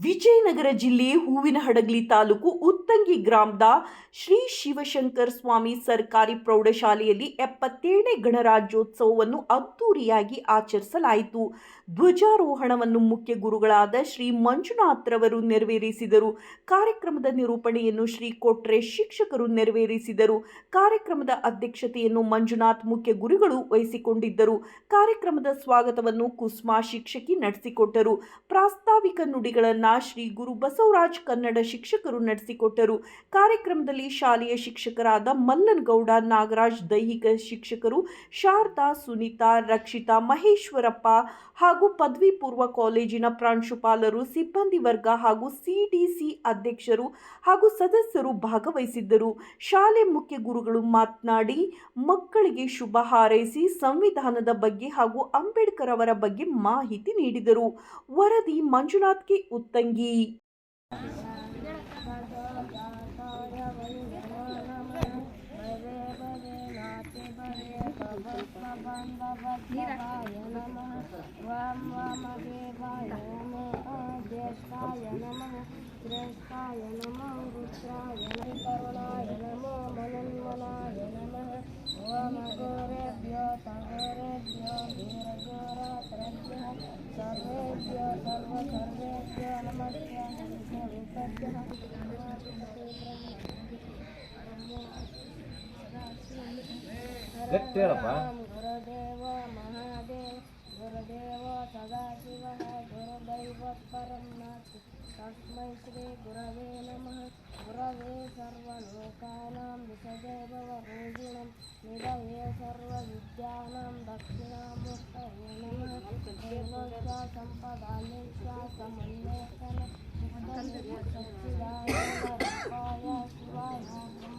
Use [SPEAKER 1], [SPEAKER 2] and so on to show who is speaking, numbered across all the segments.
[SPEAKER 1] ವಿಜಯನಗರ ಜಿಲ್ಲೆ ಹೂವಿನಹಡಗಲಿ ತಾಲೂಕು ಉತ್ತಂಗಿ ಗ್ರಾಮದ ಶ್ರೀ ಶಿವಶಂಕರ್ ಸ್ವಾಮಿ ಸರ್ಕಾರಿ ಪ್ರೌಢಶಾಲೆಯಲ್ಲಿ ಎಪ್ಪತ್ತೇಳನೇ ಗಣರಾಜ್ಯೋತ್ಸವವನ್ನು ಅದ್ದೂರಿಯಾಗಿ ಆಚರಿಸಲಾಯಿತು. ಧ್ವಜಾರೋಹಣವನ್ನು ಮುಖ್ಯ ಗುರುಗಳಾದ ಶ್ರೀ ಮಂಜುನಾಥ್ರವರು ನೆರವೇರಿಸಿದರು. ಕಾರ್ಯಕ್ರಮದ ನಿರೂಪಣೆಯನ್ನು ಶ್ರೀ ಕೊಟ್ರೆ ಶಿಕ್ಷಕರು ನೆರವೇರಿಸಿದರು. ಕಾರ್ಯಕ್ರಮದ ಅಧ್ಯಕ್ಷತೆಯನ್ನು ಮಂಜುನಾಥ್ ಮುಖ್ಯ ಗುರುಗಳು ವಹಿಸಿಕೊಂಡಿದ್ದರು. ಕಾರ್ಯಕ್ರಮದ ಸ್ವಾಗತವನ್ನು ಕುಸ್ಮಾ ಶಿಕ್ಷಕಿ ನಡೆಸಿಕೊಟ್ಟರು. ಪ್ರಾಸ್ತಾವಿಕ ನುಡಿಗಳನ್ನ ಶ್ರೀ ಗುರು ಬಸವರಾಜ್ ಕನ್ನಡ ಶಿಕ್ಷಕರು ನಡೆಸಿಕೊಟ್ಟರು. ಕಾರ್ಯಕ್ರಮದಲ್ಲಿ ಶಾಲೆಯ ಶಿಕ್ಷಕರಾದ ಮಲ್ಲನಗೌಡ ನಾಗರಾಜ್ ದೈಹಿಕ ಶಿಕ್ಷಕರು, ಶಾರದಾ, ಸುನೀತಾ, ರಕ್ಷಿತಾ, ಮಹೇಶ್ವರಪ್ಪ ಹಾಗೂ ಪದವಿ ಪೂರ್ವ ಕಾಲೇಜಿನ ಪ್ರಾಂಶುಪಾಲರು, ಸಿಬ್ಬಂದಿ ವರ್ಗ ಹಾಗೂ ಸಿಡಿಸಿ ಅಧ್ಯಕ್ಷರು ಹಾಗೂ ಸದಸ್ಯರು ಭಾಗವಹಿಸಿದ್ದರು. ಶಾಲೆ ಮುಖ್ಯ ಗುರುಗಳು ಮಾತನಾಡಿ, ಮಕ್ಕಳಿಗೆ ಶುಭ ಹಾರೈಸಿ, ಸಂವಿಧಾನದ ಬಗ್ಗೆ ಹಾಗೂ ಅಂಬೇಡ್ಕರ್ ಅವರ ಬಗ್ಗೆ ಮಾಹಿತಿ ನೀಡಿದರು. ವರದಿ भगवद्भवाय नमः। वाम वामदेवाय नमः
[SPEAKER 2] ज्येष्ठाय नमः श्रेष्ठाय नमः रुद्राय करुणाय नमो मनन्मनाय नमः ॐ अघोरेभ्यो सघोरेभ्यो धीरघोरात्रभ्यः सर्व सर्वेभ्यो
[SPEAKER 3] नमस्ते ಹೇಳಪ್ಪ.
[SPEAKER 2] ಗುರುದೇವ ಮಹಾದೇವ ಗುರುದೇವ ಸದಾಶಿವಃ ಗುರುದೈವ ಪರಂ ನಾಸ್ತಿ ತಸ್ಮೈ ಶ್ರೀ ಗುರವೇ ನಮಃ ಗುರವೇ ಸರ್ವಲೋಕಾನಾಂ ವಿಷಜೈವ ರೋಗಿಣಂ ನಿಧಯೇ ಸರ್ವವಿದ್ಯಾನಾಂ ದಕ್ಷಿಣಾಮುಖಯೇ ನಮಃ ದೇವಸ್ಯ ಸಂಪದಾನೇಶ ಸಮನ್ವೇಷಣ ಸಚ್ಚಿದಾಯ ರೂಪಾಯ ಶಿವಾಯ ಬ್ರಹ್ಮಣೇ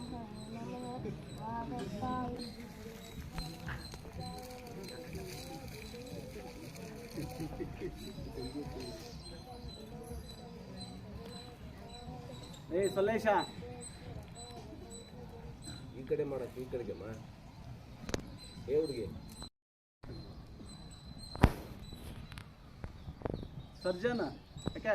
[SPEAKER 2] ನಮಃ ವಾಗತ್ತಾಯ
[SPEAKER 3] ಏ ಸಲ್ಲೇಶ.
[SPEAKER 4] ಈ ಕಡೆ ಮಾಡಕ್ಕೆ ಈ ಕಡೆಗೆ ಮಾ. ಏ ಹುಡುಗಿ.
[SPEAKER 3] ಸರ್ಜನ್ ಯಾಕೆ?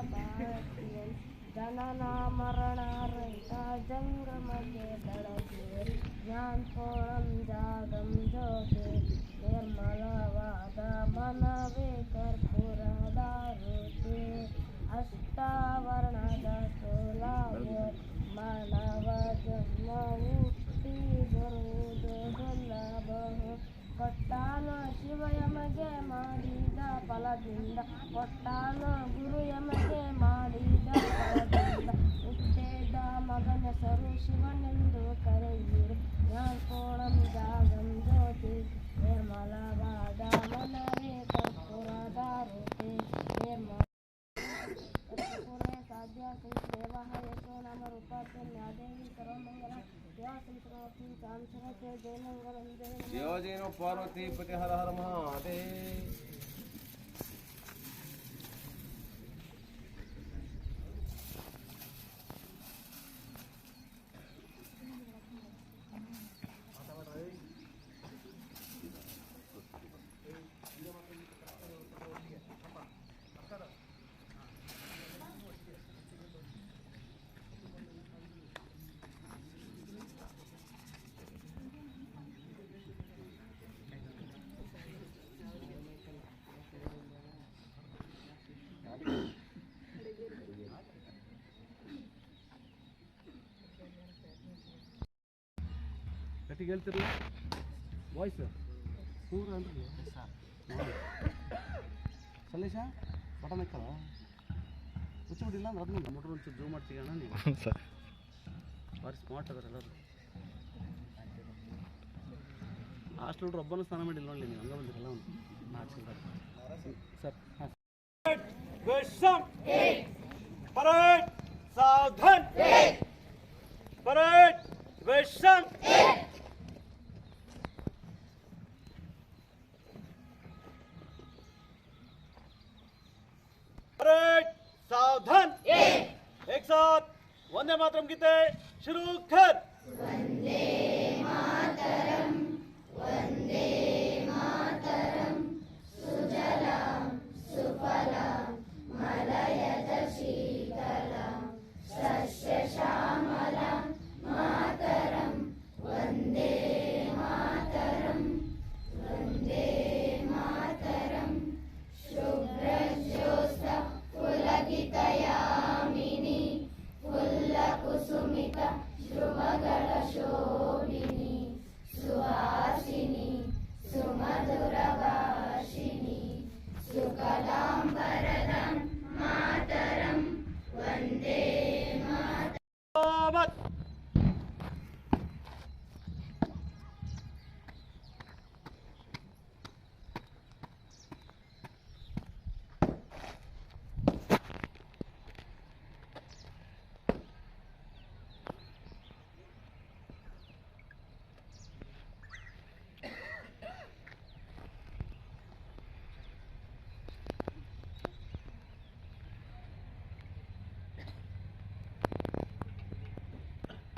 [SPEAKER 2] ಅನುದೀನ ಗುರು ಜನನ ಮರಣ ರಹಿತ ಜಂಗಮಗೆ ಬೆಳಗ್ಗೆ ಜ್ಞಾನಪೋಳಂ ಜಾಗಂ ಜ್ಯೋತಿ ನಿರ್ಮಲವಾದ ಮನವೇ ಕರ್ಪೂರದಾರುತಿ ಅಷ್ಟಾವರ್ಣದ ಸೋಲಾಯ ಮಾನವ ಜನ್ಮ ಹುಟ್ಟಿ ಬರುವುದು ಸುಲಭವು ಕೊಟ್ಟಾನು ಶಿವ ಯಮಗೆ ಮಾಡಿದ ಫಲದಿಂದ ಕೊಟ್ಟಾನು ಗುರು ಯಮಗೆ ಮಾಡಿದ ಫಲದಿಂದ ಹುಟ್ಟಿದ ಮಗನ ಸರು ಶಿವನೆಂದು ಕರೆಯಿರಿ ಜ್ಞಾನಕೋಳಂ ಜಾಗಂ ಜ್ಯೋತಿ ನಿರ್ಮಲವಾದ ಮನವೇ ಕರ್ಪೂರದಾರುತಿ ನಿರ್ಮಲ ಕರ್ಪೂರೇ ಸಾಧ್ಯ ಸಂಸೇವಃ ಯಶೋ ನಾಮ ರೂಪಾತ್ಮನ್ಯಾದೇವಿ ಸರ್ವಮಂಗಲ ದೇವ ಸಂಸ್ಕೃತಿ ಚಾಂಸರತೆ ಜಯಮಂಗಲಂ ಜಯ ನಮಃ.
[SPEAKER 4] ದೇವ ಜೈನ ಪಾರ್ವತಿ ಪತಿ ಹರ ಹರ ಮಹಾದೇವ್
[SPEAKER 3] ಗಟ್ಟಿಗೆ ಹೇಳ್ತಿರಲ್ಲ ವಾಯ್ಸ್ ಪೂರ ಅಂದ್ರೆ ಸಲ್ಲೇಶ ಬಟನ್ ಹಾಕಲ್ಲ ಮುಚ್ಚಿಬಿಟ್ಟಿಲ್ಲ ಅಂದ್ರೆ ಅದನ್ನ ಮೊಟ್ರ್ ಒಂಚೂರು ಜೂಮ್ ಮಾಡ್ತೀವಿ ಅಣ್ಣ ನೀವು ಭಾರಿ ಸ್ಮಾರ್ಟ್ ಅದಾರ ಎಲ್ಲರೂ ಹಾಸ್ಟೆಲ್ ಒಬ್ಬನೂ ಸ್ನಾನ ಮಾಡಿಲ್ಲ ನೋಡಿ ನೀವು ಹಂಗೆ ಬಂದಿರಲ್ಲ ಸರ್ ಹಾಂ
[SPEAKER 5] Visham! Parade! Sadhan! Parade! Visham! Vande Mataram गीते शुरू कर।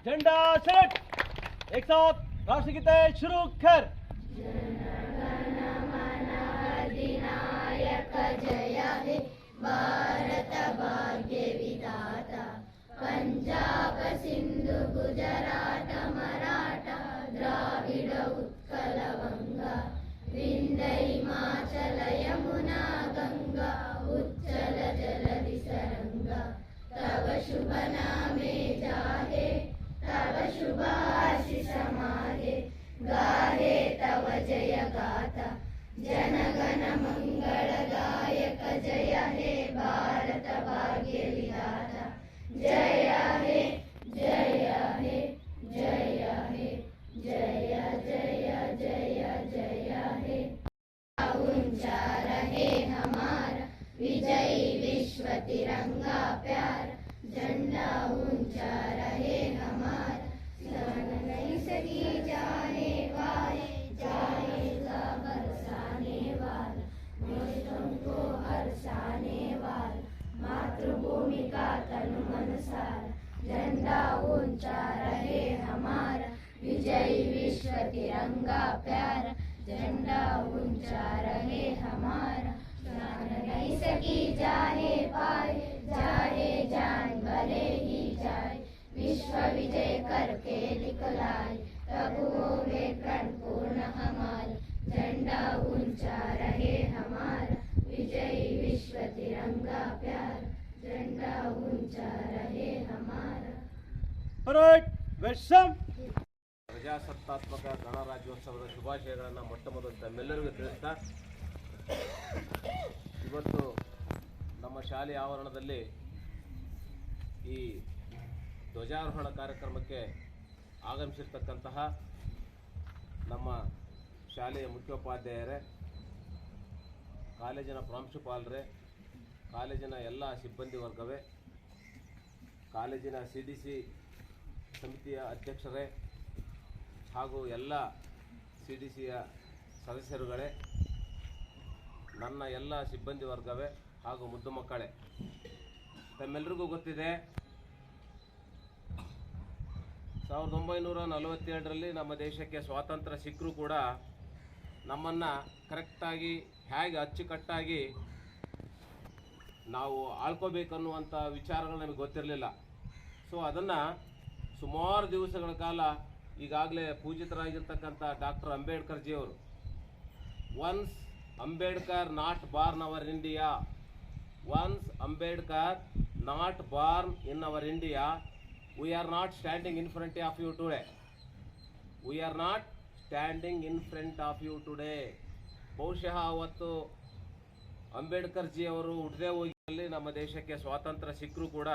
[SPEAKER 5] झंडा सेट। एक साथ राष्ट्रगीत शुरू कर रहे हमारा। जान नहीं सकी पाए जान भले ही जाए। विश्व विजय करके निकलाए प्रभुओं में प्रण पूर्ण हमारा। झंडा ऊँचा रहे हमारा विजय विश्व तिरंगा प्यार। झंडा ऊँचा रहे हमारा।
[SPEAKER 3] All right, some
[SPEAKER 4] ಪ್ರಜಾಸತ್ತಾತ್ಮಕ ಗಣರಾಜ್ಯೋತ್ಸವದ ಶುಭಾಶಯಗಳನ್ನು ಮೊಟ್ಟ ಮೊದಲು ತಮ್ಮೆಲ್ಲರಿಗೂ ತಿಳಿಸ್ತಾ, ಇವತ್ತು ನಮ್ಮ ಶಾಲೆಯ ಆವರಣದಲ್ಲಿ ಈ ಧ್ವಜಾರೋಹಣ ಕಾರ್ಯಕ್ರಮಕ್ಕೆ ಆಗಮಿಸಿರ್ತಕ್ಕಂತಹ ನಮ್ಮ ಶಾಲೆಯ ಮುಖ್ಯೋಪಾಧ್ಯಾಯರೇ, ಕಾಲೇಜಿನ ಪ್ರಾಂಶುಪಾಲರೇ, ಕಾಲೇಜಿನ ಎಲ್ಲ ಸಿಬ್ಬಂದಿ ವರ್ಗವೇ, ಕಾಲೇಜಿನ ಸಿ ಡಿ ಸಿ ಸಮಿತಿಯ ಅಧ್ಯಕ್ಷರೇ ಹಾಗೂ ಎಲ್ಲ ಸಿ ಡಿ ಸಿಯ ಸದಸ್ಯರುಗಳೇ, ನನ್ನ ಎಲ್ಲ ಸಿಬ್ಬಂದಿ ವರ್ಗವೇ ಹಾಗೂ ಮುದ್ದು ಮಕ್ಕಳೇ ತಮ್ಮೆಲ್ಲರಿಗೂ ಗೊತ್ತಿದೆ, ಸಾವಿರದ ಒಂಬೈನೂರ ನಲವತ್ತೇಳರಲ್ಲಿ ನಮ್ಮ ದೇಶಕ್ಕೆ ಸ್ವಾತಂತ್ರ್ಯ ಸಿಕ್ಕರೂ ಕೂಡ ನಮ್ಮನ್ನು ಕರೆಕ್ಟಾಗಿ, ಹೇಗೆ ಅಚ್ಚುಕಟ್ಟಾಗಿ ನಾವು ಆಳ್ಕೋಬೇಕನ್ನುವಂಥ ವಿಚಾರಗಳು ನಮಗೆ ಗೊತ್ತಿರಲಿಲ್ಲ. ಸೊ, ಅದನ್ನು ಸುಮಾರು ದಿವಸಗಳ ಕಾಲ ಈಗಾಗಲೇ ಪೂಜಿತರಾಗಿರ್ತಕ್ಕಂಥ doctor Ambedkar ಜಿಯವರು once Ambedkar not born our India once Ambedkar not born in our India we are not standing in front of you today we are not standing in front of you today ಬಹುಶಃ ಅವತ್ತು Ambedkar G ಅವರು ಹುಟ್ಟದೇ ಹೋಗಿ ನಮ್ಮ ದೇಶಕ್ಕೆ ಸ್ವಾತಂತ್ರ್ಯ ಸಿಕ್ಕರೂ ಕೂಡ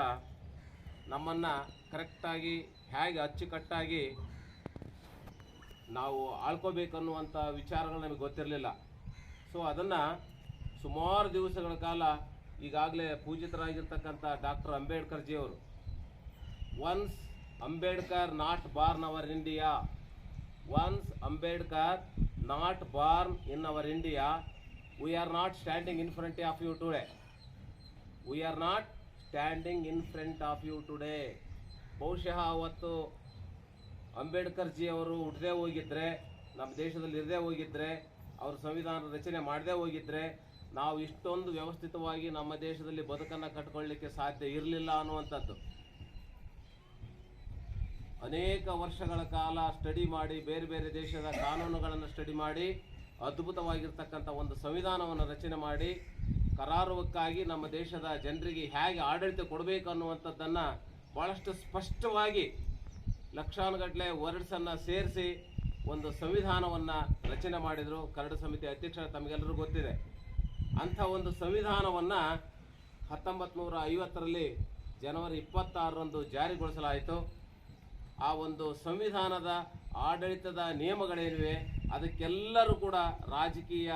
[SPEAKER 4] ನಮ್ಮನ್ನು ಕರೆಕ್ಟಾಗಿ ಹೇಗೆ ಅಚ್ಚುಕಟ್ಟಾಗಿ ನಾವು ಆಳ್ಕೋಬೇಕನ್ನುವಂಥ ವಿಚಾರಗಳು ನಮಗೆ ಗೊತ್ತಿರಲಿಲ್ಲ. ಸೊ ಅದನ್ನು ಸುಮಾರು ದಿವಸಗಳ ಕಾಲ ಈಗಾಗಲೇ ಪೂಜಿತರಾಗಿರ್ತಕ್ಕಂಥ doctor Ambedkar ಜಿಯವರು once Ambedkar not born our India once Ambedkar not born in our India we are not standing in front of you today we are not standing in front of you today ಬಹುಶಃ ಅವತ್ತು Ambedkar G ಅವರು ಹುಟ್ಟದೇ ಹೋಗಿದ್ರೆ, ನಮ್ಮ ದೇಶದಲ್ಲಿ ಇರದೇ ಹೋಗಿದ್ರೆ, ಅವರು ಸಂವಿಧಾನ ರಚನೆ ಮಾಡದೇ ಹೋಗಿದ್ರೆ, ನಾವು ಇಷ್ಟೊಂದು ವ್ಯವಸ್ಥಿತವಾಗಿ ನಮ್ಮ ದೇಶದಲ್ಲಿ ಬದುಕನ್ನು ಕಟ್ಕೊಳ್ಳಿಕ್ಕೆ ಸಾಧ್ಯ ಇರಲಿಲ್ಲ ಅನ್ನುವಂಥದ್ದು. ಅನೇಕ ವರ್ಷಗಳ ಕಾಲ ಸ್ಟಡಿ ಮಾಡಿ, ಬೇರೆ ಬೇರೆ ದೇಶದ ಕಾನೂನುಗಳನ್ನು ಸ್ಟಡಿ ಮಾಡಿ, ಅದ್ಭುತವಾಗಿರ್ತಕ್ಕಂಥ ಒಂದು ಸಂವಿಧಾನವನ್ನು ರಚನೆ ಮಾಡಿ, ಕರಾರುವಕ್ಕಾಗಿ ನಮ್ಮ ದೇಶದ ಜನರಿಗೆ ಹೇಗೆ ಆಡಳಿತ ಕೊಡಬೇಕು ಅನ್ನುವಂಥದ್ದನ್ನು ಭಾಳಷ್ಟು ಸ್ಪಷ್ಟವಾಗಿ ಲಕ್ಷಾನುಗಟ್ಟಲೆ ವರ್ಡ್ಸನ್ನು ಸೇರಿಸಿ ಒಂದು ಸಂವಿಧಾನವನ್ನು ರಚನೆ ಮಾಡಿದರು ಕರಡು ಸಮಿತಿ ಅಧ್ಯಕ್ಷ ತಮಗೆಲ್ಲರೂ ಗೊತ್ತಿದೆ. ಅಂಥ ಒಂದು ಸಂವಿಧಾನವನ್ನು ಹತ್ತೊಂಬತ್ತು ನೂರ ಐವತ್ತರಲ್ಲಿ ಜನವರಿ ಇಪ್ಪತ್ತಾರರಂದು ಜಾರಿಗೊಳಿಸಲಾಯಿತು. ಆ ಒಂದು ಸಂವಿಧಾನದ ಆಡಳಿತದ ನಿಯಮಗಳೇನಿವೆ, ಅದಕ್ಕೆಲ್ಲರೂ ಕೂಡ ರಾಜಕೀಯ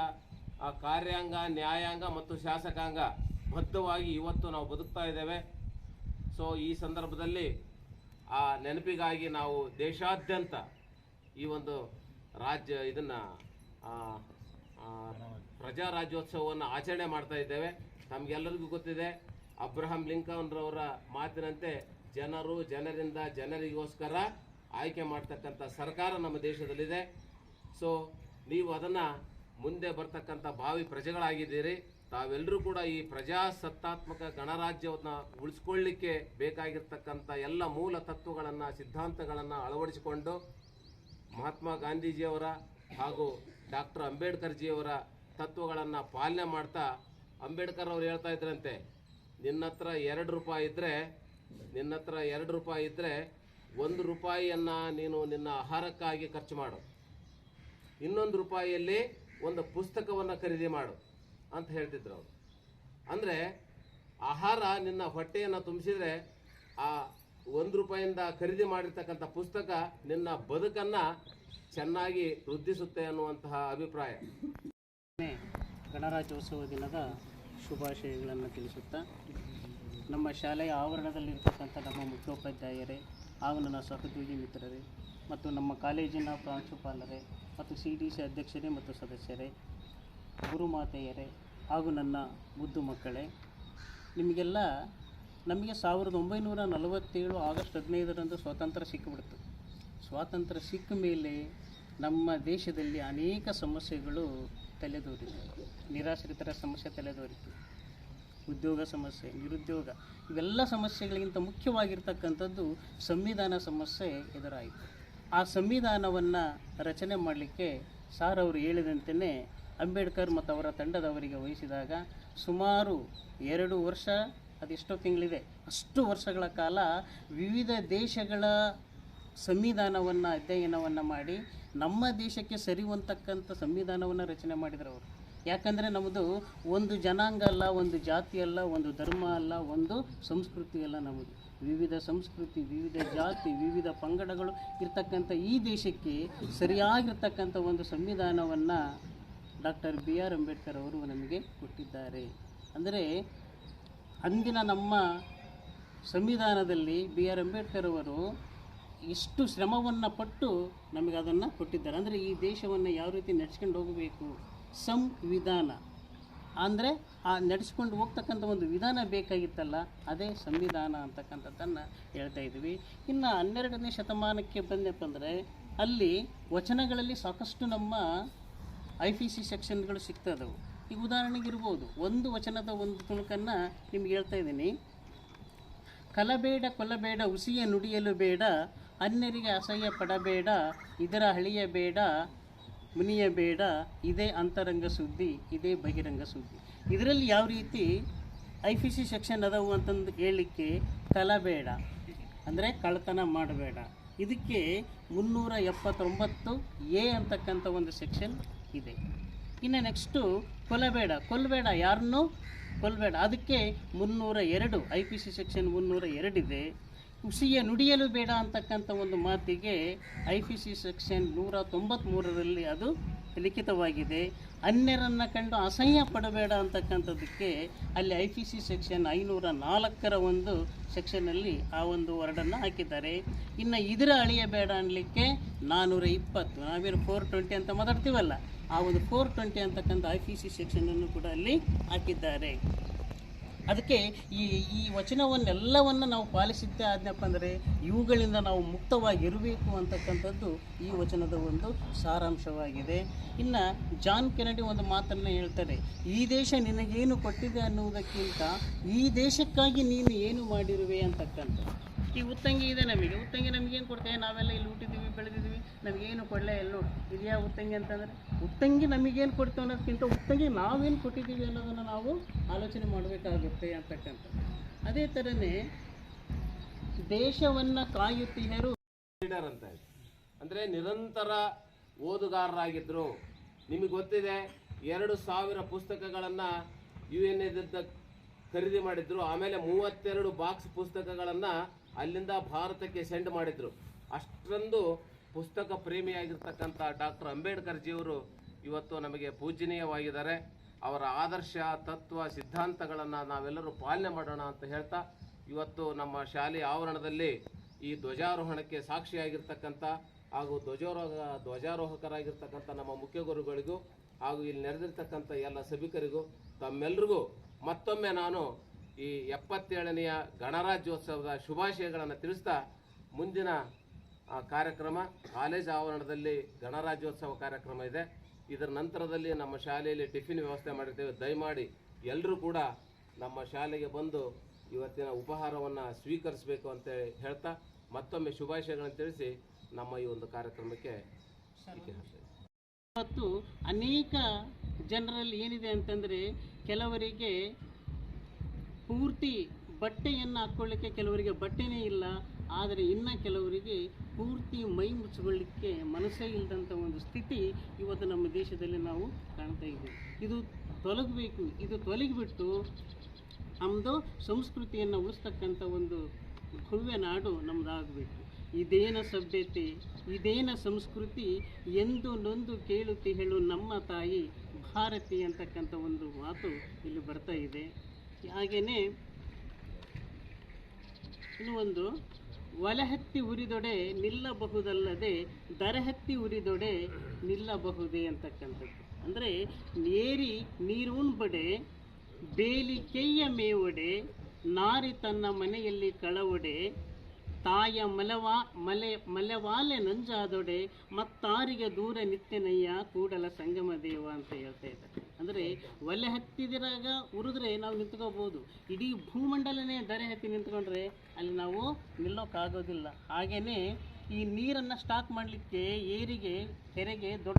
[SPEAKER 4] ಕಾರ್ಯಾಂಗ, ನ್ಯಾಯಾಂಗ ಮತ್ತು ಶಾಸಕಾಂಗ ಬದ್ಧವಾಗಿ ಇವತ್ತು ನಾವು ಬದುಕ್ತಾ ಇದ್ದೇವೆ. ಸೊ ಈ ಸಂದರ್ಭದಲ್ಲಿ ಆ ನೆನಪಿಗಾಗಿ ನಾವು ದೇಶಾದ್ಯಂತ ಈ ಒಂದು ರಾಜ್ಯ ಇದನ್ನು ಪ್ರಜಾ ರಾಜ್ಯೋತ್ಸವವನ್ನು ಆಚರಣೆ ಮಾಡ್ತಾ ಇದ್ದೇವೆ. ತಮಗೆಲ್ಲರಿಗೂ ಗೊತ್ತಿದೆ, ಅಬ್ರಹಾಂ ಲಿಂಕನ್ರವರ ಮಾತಿನಂತೆ ಜನರು ಜನರಿಂದ ಜನರಿಗೋಸ್ಕರ ಆಯ್ಕೆ ಮಾಡ್ತಕ್ಕಂಥ ಸರ್ಕಾರ ನಮ್ಮ ದೇಶದಲ್ಲಿದೆ. ಸೊ ನೀವು ಅದನ್ನು ಮುಂದೆ ಬರ್ತಕ್ಕಂಥ ಭಾವಿ ಪ್ರಜೆಗಳಾಗಿದ್ದೀರಿ. ತಾವೆಲ್ಲರೂ ಕೂಡ ಈ ಪ್ರಜಾಸತ್ತಾತ್ಮಕ ಗಣರಾಜ್ಯವನ್ನು ಉಳಿಸ್ಕೊಳ್ಳಿಕ್ಕೆ ಬೇಕಾಗಿರ್ತಕ್ಕಂಥ ಎಲ್ಲ ಮೂಲ ತತ್ವಗಳನ್ನು, ಸಿದ್ಧಾಂತಗಳನ್ನು ಅಳವಡಿಸಿಕೊಂಡು ಮಹಾತ್ಮ ಗಾಂಧೀಜಿಯವರ ಹಾಗೂ ಡಾಕ್ಟರ್ ಅಂಬೇಡ್ಕರ್ ಜಿಯವರ ತತ್ವಗಳನ್ನು ಪಾಲನೆ ಮಾಡ್ತಾ ಅಂಬೇಡ್ಕರ್ ಅವರು ಹೇಳ್ತಾ ಇದ್ರಂತೆ ನಿನ್ನ ಹತ್ರ ಎರಡು ರೂಪಾಯಿ ಇದ್ದರೆ ನಿನ್ನ ಹತ್ರ ಎರಡು ರೂಪಾಯಿ ಇದ್ದರೆ ಒಂದು ರೂಪಾಯಿಯನ್ನು ನೀನು ನಿನ್ನ ಆಹಾರಕ್ಕಾಗಿ ಖರ್ಚು ಮಾಡು. ಇನ್ನೊಂದು ರೂಪಾಯಿಯಲ್ಲಿ ಒಂದು ಪುಸ್ತಕವನ್ನು ಖರೀದಿ ಮಾಡು. ಅಂತ ಹೇಳ್ತಿದ್ರು ಅವರು. ಅಂದರೆ ಆಹಾರ ನಿನ್ನ ಹೊಟ್ಟೆಯನ್ನು ತುಂಬಿಸಿದರೆ ಆ ಒಂದು ರೂಪಾಯಿಂದ ಖರೀದಿ ಮಾಡಿರ್ತಕ್ಕಂಥ ಪುಸ್ತಕ ನಿನ್ನ ಬದುಕನ್ನು ಚೆನ್ನಾಗಿ ವೃದ್ಧಿಸುತ್ತೆ ಅನ್ನುವಂತಹ ಅಭಿಪ್ರಾಯ.
[SPEAKER 6] ಗಣರಾಜ್ಯೋತ್ಸವ ದಿನದ ಶುಭಾಶಯಗಳನ್ನು ತಿಳಿಸುತ್ತಾ, ನಮ್ಮ ಶಾಲೆಯ ಆವರಣದಲ್ಲಿರ್ತಕ್ಕಂಥ ನಮ್ಮ ಮುಖ್ಯೋಪಾಧ್ಯಾಯರೇ ಹಾಗೂ ನನ್ನ ಸಹೋದ್ಯೋಗಿ ಮಿತ್ರರೇ ಮತ್ತು ನಮ್ಮ ಕಾಲೇಜಿನ ಪ್ರಾಂಶುಪಾಲರೇ ಮತ್ತು ಸಿ ಡಿ ಸಿ ಅಧ್ಯಕ್ಷರೇ ಮತ್ತು ಸದಸ್ಯರೇ, ಗುರುಮಾತೆಯರೇ ಹಾಗೂ ನನ್ನ ಮುದ್ದು ಮಕ್ಕಳೇ, ನಿಮಗೆಲ್ಲ ನಮಗೆ ಸಾವಿರದ ಒಂಬೈನೂರ ನಲವತ್ತೇಳು ಆಗಸ್ಟ್ ಹದಿನೈದರಂದು ಸ್ವಾತಂತ್ರ್ಯ ಸಿಕ್ಕಿಬಿಡ್ತು ಸ್ವಾತಂತ್ರ್ಯ ಸಿಕ್ಕ ಮೇಲೆ ನಮ್ಮ ದೇಶದಲ್ಲಿ ಅನೇಕ ಸಮಸ್ಯೆಗಳು ತಲೆದೋರಿತು ನಿರಾಶ್ರಿತರ ಸಮಸ್ಯೆ ತಲೆದೋರಿತು ಉದ್ಯೋಗ ಸಮಸ್ಯೆ, ನಿರುದ್ಯೋಗ, ಇವೆಲ್ಲ ಸಮಸ್ಯೆಗಳಿಗಿಂತ ಮುಖ್ಯವಾಗಿರ್ತಕ್ಕಂಥದ್ದು ಸಂವಿಧಾನ ಸಮಸ್ಯೆ ಎದುರಾಯಿತು. ಆ ಸಂವಿಧಾನವನ್ನು ರಚನೆ ಮಾಡಲಿಕ್ಕೆ ಸಾರ್ ಅವರು ಹೇಳಿದಂತೆಯೇ ಅಂಬೇಡ್ಕರ್ ಮತ್ತು ಅವರ ತಂಡದವರಿಗೆ ವಹಿಸಿದಾಗ ಸುಮಾರು ಎರಡು ವರ್ಷ, ಅದೆಷ್ಟೋ ತಿಂಗಳಿದೆ. ಅಷ್ಟು ವರ್ಷಗಳ ಕಾಲ ವಿವಿಧ ದೇಶಗಳ ಸಂವಿಧಾನವನ್ನು, ಅಧ್ಯಯನವನ್ನು ಮಾಡಿ ನಮ್ಮ ದೇಶಕ್ಕೆ ಸರಿವಂತಕ್ಕಂಥ ಸಂವಿಧಾನವನ್ನು ರಚನೆ ಮಾಡಿದರು ಅವರು. ಯಾಕಂದರೆ ನಮ್ಮದು ಒಂದು ಜನಾಂಗ ಅಲ್ಲ, ಒಂದು ಜಾತಿ ಅಲ್ಲ, ಒಂದು ಧರ್ಮ ಅಲ್ಲ, ಒಂದು ಸಂಸ್ಕೃತಿ ಅಲ್ಲ ನಮ್ಮದು ವಿವಿಧ ಸಂಸ್ಕೃತಿ, ವಿವಿಧ ಜಾತಿ, ವಿವಿಧ ಪಂಗಡಗಳು ಇರ್ತಕ್ಕಂಥ ಈ ದೇಶಕ್ಕೆ ಸರಿಯಾಗಿರ್ತಕ್ಕಂಥ ಒಂದು ಸಂವಿಧಾನವನ್ನು ಡಾಕ್ಟರ್ ಬಿ ಆರ್ ಅಂಬೇಡ್ಕರ್ ಅವರು ನಮಗೆ ಕೊಟ್ಟಿದ್ದಾರೆ. ಅಂದರೆ ಅಂದಿನ ನಮ್ಮ ಸಂವಿಧಾನದಲ್ಲಿ ಬಿ ಆರ್ ಅಂಬೇಡ್ಕರ್ ಅವರು ಇಷ್ಟು ಶ್ರಮವನ್ನು ಪಟ್ಟು ನಮಗೆ ಅದನ್ನು ಕೊಟ್ಟಿದ್ದಾರೆ. ಅಂದರೆ ಈ ದೇಶವನ್ನು ಯಾವ ರೀತಿ ನಡೆಸ್ಕೊಂಡು ಹೋಗಬೇಕು? ಸಂವಿಧಾನ. ಅಂದರೆ ಆ ನಡೆಸ್ಕೊಂಡು ಹೋಗ್ತಕ್ಕಂಥ ಒಂದು ವಿಧಾನ ಬೇಕಾಗಿತ್ತಲ್ಲ, ಅದೇ ಸಂವಿಧಾನ ಅಂತಕ್ಕಂಥದ್ದನ್ನು ಹೇಳ್ತಾ ಇದ್ವಿ ಇನ್ನು ಹನ್ನೆರಡನೇ ಶತಮಾನಕ್ಕೆ ಬಂದಪ್ಪ ಅಂದರೆ ಅಲ್ಲಿ ವಚನಗಳಲ್ಲಿ ಸಾಕಷ್ಟು ನಮ್ಮ ಐ ಪಿ ಸಿ ಸೆಕ್ಷನ್ಗಳು ಸಿಗ್ತದವು. ಈಗ ಉದಾಹರಣೆಗೆ ಇರ್ಬೋದು, ಒಂದು ವಚನದ ಒಂದು ತುಣುಕನ್ನು ನಿಮ್ಗೆ ಹೇಳ್ತಾ ಇದ್ದೀನಿ. ಕಲಬೇಡ ಕೊಲಬೇಡ ಉಸಿಯ ನುಡಿಯಲು ಬೇಡ, ಅನ್ಯರಿಗೆ ಅಸಹ್ಯ ಪಡಬೇಡ, ಇದರ ಹಳಿಯಬೇಡ ಮುನಿಯಬೇಡ ಇದೇ ಅಂತರಂಗ ಸುದ್ದಿ, ಇದೇ ಬಹಿರಂಗ ಸುದ್ದಿ. ಇದರಲ್ಲಿ ಯಾವ ರೀತಿ ಐ ಪಿ ಸಿ ಸೆಕ್ಷನ್ ಅದಾವು ಅಂತಂದು ಹೇಳಲಿಕ್ಕೆ ಕಲಬೇಡ ಅಂದರೆ ಕಳ್ಳತನ ಮಾಡಬೇಡ. ಇದಕ್ಕೆ ಮುನ್ನೂರ ಎಪ್ಪತ್ತೊಂಬತ್ತು ಎ ಅಂತಕ್ಕಂಥ ಒಂದು ಸೆಕ್ಷನ್ ಇದೆ. ಇನ್ನು ನೆಕ್ಸ್ಟು ಕೊಲ್ಲಬೇಡ ಕೊಲ್ಲಬೇಡ ಯಾರನ್ನೂ ಕೊಲ್ಲಬೇಡ ಅದಕ್ಕೆ ಮುನ್ನೂರ ಎರಡು ಐ ಪಿ ಸಿ ಸೆಕ್ಷನ್ ಮುನ್ನೂರ ಎರಡಿದೆ ಹುಸಿಯ ನುಡಿಯಲು ಬೇಡ ಅಂತಕ್ಕಂಥ ಒಂದು ಮಾತಿಗೆ ಐ ಪಿ ಸಿ ಸೆಕ್ಷನ್ ನೂರ ತೊಂಬತ್ತ್ಮೂರರಲ್ಲಿ ಅದು ಲಿಖಿತವಾಗಿದೆ. ಅನ್ಯರನ್ನು ಕಂಡು ಅಸಹ್ಯ ಪಡಬೇಡ ಅಂತಕ್ಕಂಥದ್ದಕ್ಕೆ ಅಲ್ಲಿ ಐ ಪಿ ಸಿ ಸೆಕ್ಷನ್ ಐನೂರ ನಾಲ್ಕರ ಒಂದು ಸೆಕ್ಷನಲ್ಲಿ ಆ ಒಂದು ವರ್ಡನ್ನು ಹಾಕಿದ್ದಾರೆ. ಇನ್ನು ಇದರ ಅಳಿಯಬೇಡ ಅನ್ನಲಿಕ್ಕೆ ನಾನ್ನೂರ ಇಪ್ಪತ್ತು. ನಾವೇನು ಫೋರ್ ಟ್ವೆಂಟಿ ಅಂತ ಮಾತಾಡ್ತೀವಲ್ಲ, ಆ ಒಂದು ಫೋರ್ ಟ್ವೆಂಟಿ ಅಂತಕ್ಕಂಥ ಐ ಪಿ ಸಿ ಸೆಕ್ಷನನ್ನು ಕೂಡ ಅಲ್ಲಿ ಹಾಕಿದ್ದಾರೆ. ಅದಕ್ಕೆ ಈ ಈ ವಚನವನ್ನೆಲ್ಲವನ್ನು ನಾವು ಪಾಲಿಸಿದ್ದೇ ಆದ್ನಪ್ಪ ಅಂದರೆ ಇವುಗಳಿಂದ ನಾವು ಮುಕ್ತವಾಗಿರಬೇಕು ಅಂತಕ್ಕಂಥದ್ದು ಈ ವಚನದ ಒಂದು ಸಾರಾಂಶವಾಗಿದೆ. ಇನ್ನು ಜಾನ್ ಕೆನಡಿ ಒಂದು ಮಾತನ್ನು ಹೇಳ್ತಾರೆ, ಈ ದೇಶ ನಿನಗೇನು ಕೊಟ್ಟಿದೆ ಅನ್ನುವುದಕ್ಕಿಂತ ಈ ದೇಶಕ್ಕಾಗಿ ನೀನು ಏನು ಮಾಡಿರುವೆ? ಅಂತಕ್ಕಂಥ ಈ ಉತ್ತಂಗಿ ಇದೆ ನಮಗೆ. ಉತ್ತಂಗಿ ನಮಗೇನು ಕೊಡ್ತೇವೆ? ನಾವೆಲ್ಲ ಇಲ್ಲಿ ಹುಟ್ಟಿದ್ದೀವಿ, ಬೆಳೆದಿದ್ದೀವಿ. ನಮಗೇನು ಕೊಡಲೇ ಇಲ್ಲ ನೋಡಿ. ಇದೆಯಾ ಉತ್ತಂಗಿ ಅಂತಂದರೆ, ಉತ್ತಂಗಿ ನಮಗೇನು ಕೊಡ್ತೇವೆ ಅನ್ನೋದಕ್ಕಿಂತ ಉತ್ತಂಗಿ ನಾವೇನು ಕೊಟ್ಟಿದ್ದೀವಿ ಅನ್ನೋದನ್ನು ನಾವು ಆಲೋಚನೆ ಮಾಡಬೇಕಾಗುತ್ತೆ ಅಂತಕ್ಕಂಥದ್ದು. ಅದೇ ಥರನೇ ದೇಶವನ್ನು ಕಾಯುತ್ತಿಹರು
[SPEAKER 4] ಲೀಡರ್ ಅಂತ ಅಂದರೆ ನಿರಂತರ ಓದುಗಾರರಾಗಿದ್ದರು ನಿಮಗೆ ಗೊತ್ತಿದೆ, ಎರಡು ಸಾವಿರ ಪುಸ್ತಕಗಳನ್ನು ಯು ಎನ್ ಎದ್ದ ಖರೀದಿ ಮಾಡಿದ್ರು. ಆಮೇಲೆ ಮೂವತ್ತೆರಡು ಬಾಕ್ಸ್ ಪುಸ್ತಕಗಳನ್ನು ಅಲ್ಲಿಂದ ಭಾರತಕ್ಕೆ ಸೆಂಡ್ ಮಾಡಿದ್ರು. ಅಷ್ಟೊಂದು ಪುಸ್ತಕ ಪ್ರೇಮಿಯಾಗಿರ್ತಕ್ಕಂಥ ಡಾಕ್ಟರ್ ಅಂಬೇಡ್ಕರ್ ಜಿಯವರು ಇವತ್ತು ನಮಗೆ ಪೂಜನೀಯವಾಗಿದ್ದಾರೆ ಅವರ ಆದರ್ಶ, ತತ್ವ, ಸಿದ್ಧಾಂತಗಳನ್ನು ನಾವೆಲ್ಲರೂ ಪಾಲನೆ ಮಾಡೋಣ ಅಂತ ಹೇಳ್ತಾ ಇವತ್ತು ನಮ್ಮ ಶಾಲೆಯ ಆವರಣದಲ್ಲಿ ಈ ಧ್ವಜಾರೋಹಣಕ್ಕೆ ಸಾಕ್ಷಿಯಾಗಿರ್ತಕ್ಕಂಥ ಹಾಗೂ ಧ್ವಜಾರೋಹ, ಧ್ವಜಾರೋಹಕರಾಗಿರ್ತಕ್ಕಂಥ ನಮ್ಮ ಮುಖ್ಯ ಗುರುಗಳಿಗೂ ಹಾಗೂ ಇಲ್ಲಿ ನೆರೆದಿರ್ತಕ್ಕಂಥ ಎಲ್ಲ ಸಭಿಕರಿಗೂ ತಮ್ಮೆಲ್ಲರಿಗೂ ಮತ್ತೊಮ್ಮೆ ನಾನು ಈ ಎಪ್ಪತ್ತೇಳನೆಯ ಗಣರಾಜ್ಯೋತ್ಸವದ ಶುಭಾಶಯಗಳನ್ನು ತಿಳಿಸ್ತಾ ಮುಂದಿನ ಕಾರ್ಯಕ್ರಮ, ಕಾಲೇಜ್ ಆವರಣದಲ್ಲಿ ಗಣರಾಜ್ಯೋತ್ಸವ ಕಾರ್ಯಕ್ರಮ ಇದೆ. ಇದರ ನಂತರದಲ್ಲಿ ನಮ್ಮ ಶಾಲೆಯಲ್ಲಿ ಟಿಫಿನ್ ವ್ಯವಸ್ಥೆ ಮಾಡಿರ್ತೇವೆ. ದಯಮಾಡಿ ಎಲ್ಲರೂ ಕೂಡ ನಮ್ಮ ಶಾಲೆಗೆ ಬಂದು ಇವತ್ತಿನ ಉಪಹಾರವನ್ನು ಸ್ವೀಕರಿಸಬೇಕು ಅಂತ ಹೇಳ್ತಾ ಮತ್ತೊಮ್ಮೆ ಶುಭಾಶಯಗಳನ್ನು ತಿಳಿಸಿ ನಮ್ಮ ಈ ಒಂದು ಕಾರ್ಯಕ್ರಮಕ್ಕೆ
[SPEAKER 6] ಮತ್ತು ಅನೇಕ ಜನರಲ್ಲಿ ಏನಿದೆ ಅಂತಂದರೆ ಕೆಲವರಿಗೆ ಪೂರ್ತಿ ಬಟ್ಟೆಯನ್ನು ಹಾಕ್ಕೊಳ್ಳಿಕ್ಕೆ ಕೆಲವರಿಗೆ ಬಟ್ಟೆನೇ ಇಲ್ಲ, ಆದರೆ ಇನ್ನು ಕೆಲವರಿಗೆ ಪೂರ್ತಿ ಮೈ ಮುಚ್ಚಿಕೊಳ್ಳಿಕ್ಕೆ ಮನಸ್ಸೇ ಇಲ್ಲದಂಥ ಒಂದು ಸ್ಥಿತಿ ಇವತ್ತು ನಮ್ಮ ದೇಶದಲ್ಲಿ ನಾವು ಕಾಣ್ತಾ ಇದ್ದೀವಿ. ಇದು ತೊಲಗಬೇಕು, ಇದು ತೊಲಗಿಬಿಟ್ಟು ನಮ್ಮದು ಸಂಸ್ಕೃತಿಯನ್ನು ಉಳಿಸ್ತಕ್ಕಂಥ ಒಂದು ಭವ್ಯ ನಾಡು ನಮ್ಮದಾಗಬೇಕು ಇದೇನ ಸಭ್ಯತೆ, ಇದೇನ ಸಂಸ್ಕೃತಿ ಎಂದು ನೊಂದು ಕೇಳುತ್ತಿ ಹೇಳು ನಮ್ಮ ತಾಯಿ ಭಾರತಿ ಅಂತಕ್ಕಂಥ ಒಂದು ಮಾತು ಇಲ್ಲಿ ಬರ್ತಾ ಇದೆ. ಹಾಗೆಯೇ ಇನ್ನು ಒಂದು, ಒಲಹತ್ತಿ ಉರಿದೊಡೆ ನಿಲ್ಲಬಹುದಲ್ಲದೆ ದರಹತ್ತಿ ಉರಿದೊಡೆ ನಿಲ್ಲಬಹುದೇ ಅಂತಕ್ಕಂಥದ್ದು. ಅಂದರೆ ನೇರಿ ನೀರುಣ್ಬಡೆ ಬೇಲಿ ಕೆಯ್ಯ ಮೇವೊಡೆ, ನಾರಿ ತನ್ನ ಮನೆಯಲ್ಲಿ ಕಳವೊಡೆ ತಾಯ ಮಲವಾ, ಮಲೆ, ಮಲೆವಾಲೆ ನಂಜಾದೊಡೆ, ಮತ್ತಾರಿಗೆ ದೂರ ನಿತ್ಯನಯ್ಯ, ಕೂಡಲ ಸಂಗಮ ದೇವ ಅಂತ ಹೇಳ್ತಾ ಇದ್ದಾರೆ. ಅಂದರೆ ಒಲೆ ಹತ್ತಿದಿರಾಗ ಉರಿದ್ರೆ ನಾವು ನಿಂತ್ಕೋಬೋದು. ಇಡೀ ಭೂಮಂಡಲನೇ ದರೆ ಹತ್ತಿ ನಿಂತ್ಕೊಂಡ್ರೆ ಅಲ್ಲಿ ನಾವು ನಿಲ್ಲೋಕ್ಕಾಗೋದಿಲ್ಲ ಹಾಗೆಯೇ ಈ ನೀರನ್ನು ಸ್ಟಾಕ್ ಮಾಡಲಿಕ್ಕೆ ಏರಿಗೆ, ಕೆರೆಗೆ ದೊಡ್ಡ